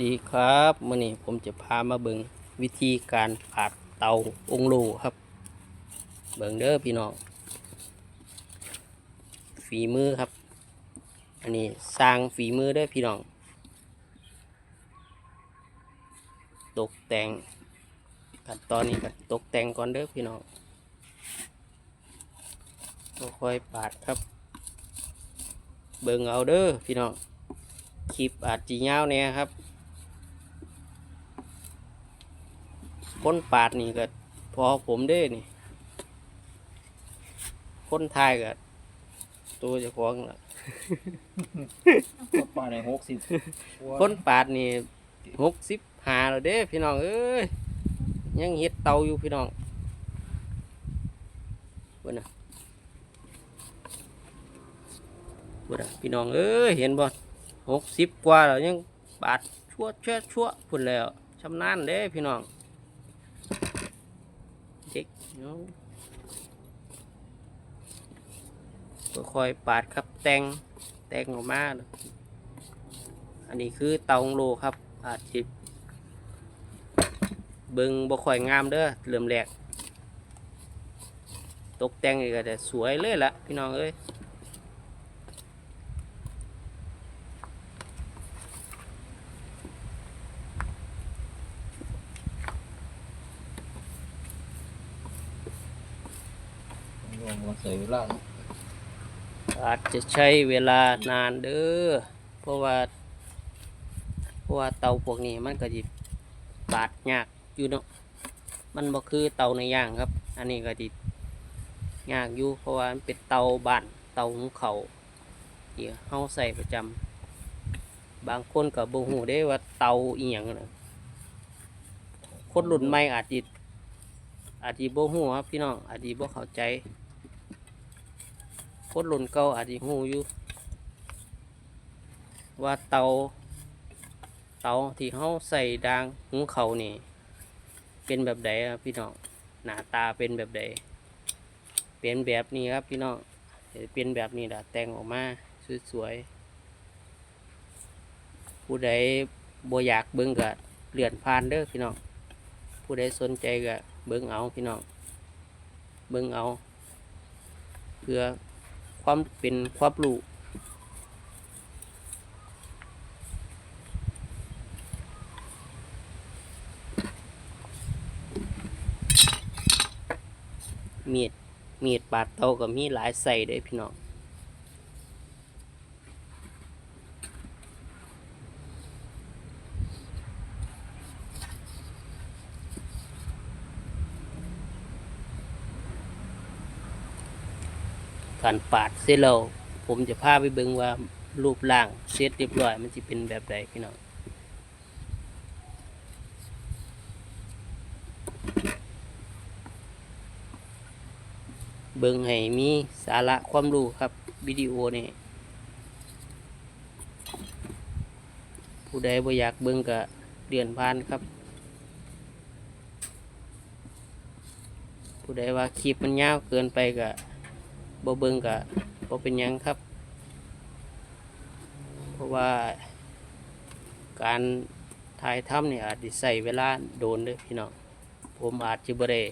ดีครับมื่อนี้ผมจะพามาเบิงวิธีการผัดเตาองโลครับ เบิงเด้อพี่น้องฝีมือครับ อันนี้สร้างฝีมือเด้อพี่น้อง ตกแต่งขั้นตอนนี้ก็ตกแต่งก่อนเด้อพี่น้องค่อยๆปาดครับ เบิงเอาเด้อพี่น้องคลิปอาจจียาวเนี่ยครับ คนปาดนี่ก็พอผมเด้นี่ คนไทยก็ตัวเจะของล่ะปลาในหกสิบคนปาดนี่หกสิบหาแล้วเด้พี่น้องเอ้ยยังเฮ็ดเตาอยู่พี่น้องเบิ่นน่ะเบิ่นน่ะพี่น้องเอ้ยเห็นบ่หกสิบกว่าแล้วยังปาดชั่วเชั่วชั่วพุ่นแล้วชำนาญเด้พี่น้อง เด็กเนาะค่อยๆปาดครับแต่งแต่งออกมาอันนี้คือเตาองโลครับ อาจจะเบิงบ่ค่อยงามเด้อเหลื่อมแหลก ตกแต่งนี่ก็จะสวยเลยละพี่น้องเอ้ย รวมกันใส่เวลาอาจจะใช้เวลานานเด้อเพราะว่า เพราะว่าเตาพวกนี้มันก็จิปาดยากอยู่เนาะมันบ่คือเตาในย่างครับ อันนี้ก็จิยากอยู่เพราะว่ามันเป็นเตาบ้านเตาหุงเขาวที่เฮาใส่ประจำบางคนก็บ่ฮู้ได้ว่าเตาอีหยังนะคนรุ่นใหม่อาจจิอาจจิบ่ฮู้ครับพี่น้องอาจจิบ่เข้าใจ คนรุ่นเก่าอาจจะหูอยู่ ว่าเตา เตาที่เขาใส่ดางหุงเขานี่ เป็นแบบใดครับพี่น้องหน้าตาเป็นแบบใดเป็นแบบนี้ครับพี่น้องเดี๋ยวเป็นแบบนี้แหละแต่งออกมาสวยๆผู้ใดบ่อยากเบิ่งก็เลื่อนผ่านเด้อพี่น้องผู้ใดสนใจก็เบิ่งเอาพี่น้องเบิ่งเอา เพื่อ ความเป็นความรู้มีดมีดปาดเตาก็มีหลายใส่เด้พี่น้อง การปาดเสร็จแล้วผมจะพาไปเบิ่งว่ารูปร่างเสร็จเรียบร้อย มันจะเป็นแบบใดพี่น้องเบิ่งให้มีสาระความรู้ครับวิดีโอนี่ผู้ใดบ่อยากเบิ่งก็เดือนผ่านครับ ผู้ใดว่าคลิปมันยาวเกินไปก็ บ่เบิ่งกะบ่เป็นยังครับ เพราะว่าการถ่ายทำเนี่ยอาจจะใส่เวลาโดนเด้วยพี่น้องผมอาจจะบ่ได้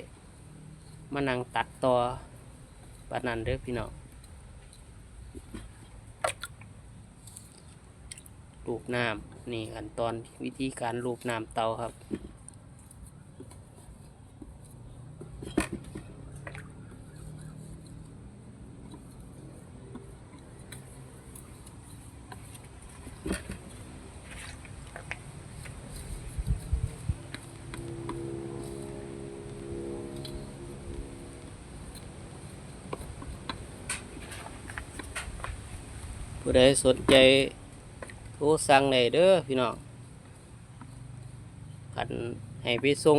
มานั่งตัดต่อปานนั้นเด้อพี่น้องลูบน้ำนี่ขั้นตอนวิธีการลูบน้ำเตาครับ ผู้ใดสนใจโทรสั่งได้เด้อพี่น้องขันให้ไปส่ง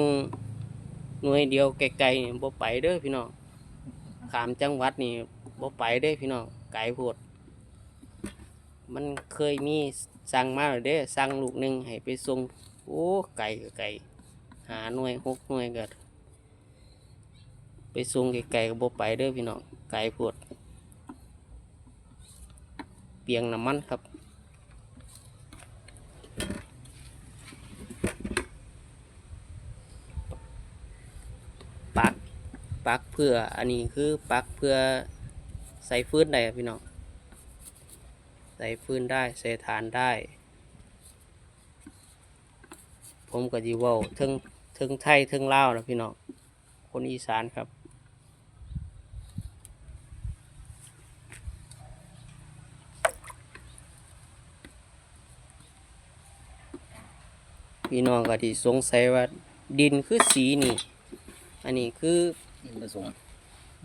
หน่วยเดียวไกลๆนี่บ่ไปเด้อพี่น้องขามจังหวัดนี่บ่ไปเด้อพี่น้องไกลโพดมันเคยมีสั่งมาแล้วเด้อสั่งลูกหนึ่งให้ไปส่งโอ้ไกลก็ไกลหาหน่วยหกหน่วยก็ไปส่งไกลๆก็บ่ไปเด้อพี่น้องไกลโพด ปียงน้ำมันครับปักปักเพื่ออันนี้คือปักเพื่อใส่ฟืนได้พี่น้องใส่ฟืนได้ใส่ฐานได้ ผมก็ดีว่าทึงทึงไทยทึงลาวนะพี่น้องคนอีสานครับ พี่น้องก็ที่สงสัยว่าดินคือสีนี่ อันนี้คือนี่ผสม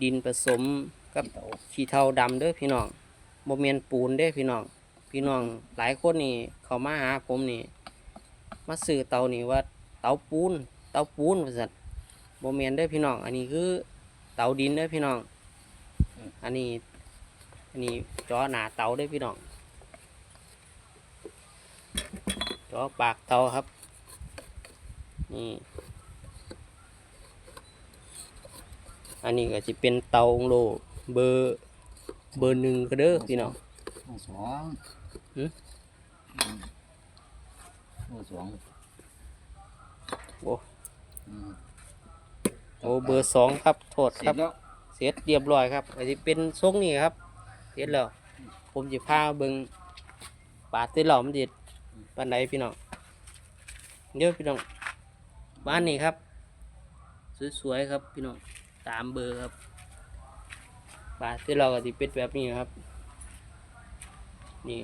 ดินผสมกับเตาขี้เทาดำเด้อพี่น้องโมเมนปูนเด้อพี่น้อง พี่น้องหลายคนนี่เขามาหาผมนี่ มาซื้อเตานี่ว่าเตาปูน เตาปูนว่าซั่นโมเมนเด้อพี่น้อง อันนี้คือเตาดินเด้อพี่น้อง อันนี้ อันนี้จอหนาเตาเด้อพี่น้องจอปากเตาครับ นี่ อันนี้ก็จะเป็นเตาโลเบอร์เบอร์หนึ่งก็เด้อพี่น้องโอ้สองหืออืมโอ้สองโอ้อืมโอ้เบอร์สองครับโทษเสร็ครัจบแล้วเสร็จเรียบร้อยครับอันนี้เป็นทรงนี่ครับ เสร็จแล้ว ผมจะพาเบิงปาดที่หล่อมนดิดปานใดพี่น้องเดี๋ยวพี่น้อง บ้านนี้ครับ สวยๆครับพี่น้องตามเบอร์ครับปาที่เราก็จะเป็นแบบนี้ครับ นี่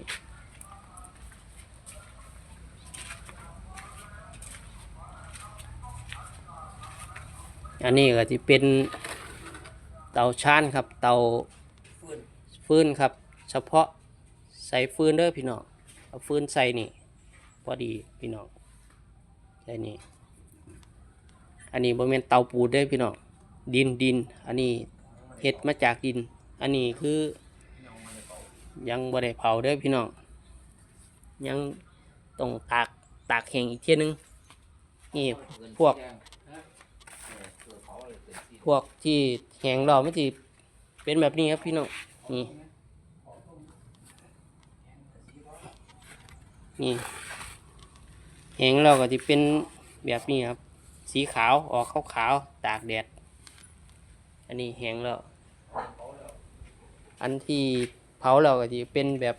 อันนี้ก็จะเป็นเตาชานครับ เตาฟืนครับ เฉพาะใส่ฟืนเด้อพี่น้องเอาฟืนใส่นี่พอดีพี่น้องใส่นี่ อันนี้บ่แม่นเตาปูนเด้พี่น้องดินดิน อันนี้เฮ็ดมาจากดิน อันนี้คือ ยังบ่ได้เผาเด้พี่น้องยังต้องตากตากแห้งอีกเที่ยนึงนี่พวก พวกที่แข็งราไม่จีเป็นแบบนี้ครับพี่น้องนี่นี่แข็งเราก็จะเป็นแบบนี้ครับ สีขาวออกขาวขาวตากแดด อันนี้แห้งแล้ว อันที่เผาเราก็จะเป็นแบบ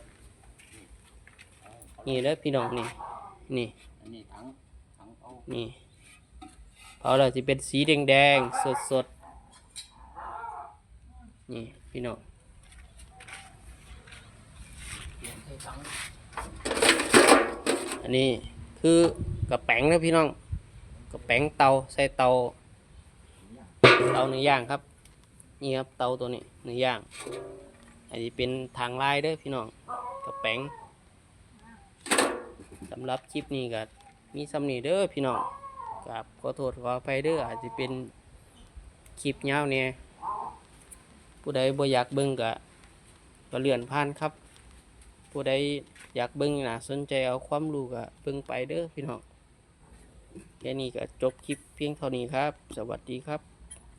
นี่แล้วพี่น้องนี่ นี่นี่เผาเราจะเป็นสีแดงแดงสดสดๆนี่พี่น้องเปลี่ยนให้ถังอันนี้คือกระแป้งนะพี่น้อง กระแป้งเตาใส่เตาเตาเนื้อย่างครับ นี่ครับเตาตัวนี้เนื้อย่าง อันนี้เป็นทางลายเด้อพี่น้องกระแป้งสำหรับคลิปนี้ก็มีสำนีเด้อพี่น้องกับขอโทษขออภัยเด้ออาจจะเป็นคลิปยาวเนี่ยผู้ใดบ่อยากเบิ่งก็ก็เลื่อนผ่านครับ ผู้ใดอยากเบิ่งน่าสนใจเอาความรู้ก็เบิ่งไปเด้อพี่น้อง แค่นี้ก็จบคลิปเพียงเท่านี้ครับ สวัสดีครับ